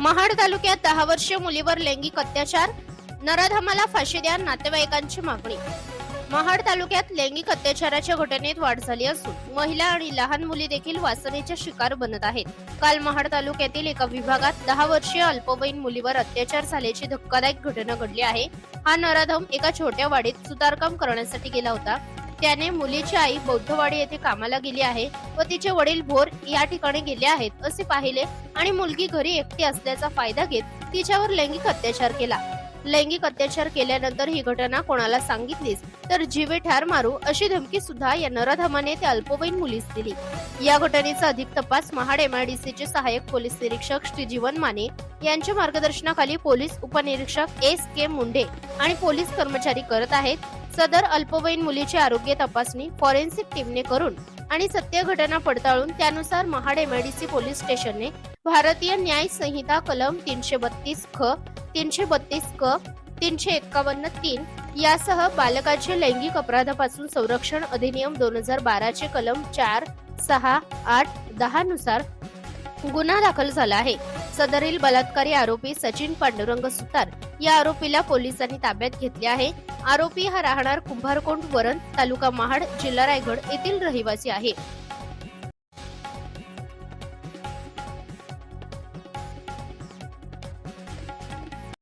महाड तालुक्यात दहा वर्षीय मुलीवर लैंगिक अत्याचार. नराधमाला फाशी द्या नातेवाईकांची मागणी. महाड तालुक्यात लैंगिक अत्याचाराच्या घटनेत वाढ झाली असून महिला आणि लहान मुली देखील वासनेच्या शिकार बनत आहेत. काल महाड तालुक्यातील एका विभागात दहा वर्षीय अल्पवयीन मुलीवर अत्याचार झाल्याची धक्कादायक घटना घडली आहे. हा नराधम एका छोट्या वाडीत सुतारकाम करण्यासाठी गेला होता. त्याने मुलीची आई बौद्धवाडी येथे कामाला गेली आहे व तिचे वडील भोर या ठिकाणी गेले आहेत असे पाहिले आणि मुलगी घरी एकटी असल्याचा फायदा घेत तिच्यावर लैंगिक अत्याचार केला. लैंगिक अत्याचार केल्यानंतर ही घटना कोणाला सांगितलीच? तर जीवे ठार मारू अशी धमकी सुद्धा या नराधमाने त्या अल्पवयीन मुलीस दिली. या घटनेचा अधिक तपास महाड एमआयडीसीचे सहाय्यक पोलीस निरीक्षक श्री जीवन माने यांच्या मार्गदर्शनाखाली पोलीस उपनिरीक्षक एस के मुंडे आणि पोलीस कर्मचारी करत आहेत. सदर अल्पवयीन मुलीची आरोग्य तपासणी फॉरेन्सिक टीमने करून आणि सत्य घटना पडताळून त्यानुसार महाड एमआयडीसी पोलीस स्टेशनने भारतीय न्याय संहिता कलम तीनशे बत्तीस ख तीनशे बत्तीस क तीनशे एक्कावन्न तीन यासह बालकाचे लैंगिक अपराधापासून संरक्षण अधिनियम दोन हजार बाराचे कलम चार सहा आठ दहा नुसार गुन्हा दाखल झाला आहे. सदरील बलात्कारी आरोपी सचिन पांडुरंग सुतार या आरोपीला पोलिसांनी ताब्यात घेतले आहे. आरोपी हा राहणार कुंभारकोंड वरण तालुका महाड जिल्हा रायगड येथील रहिवासी आहे.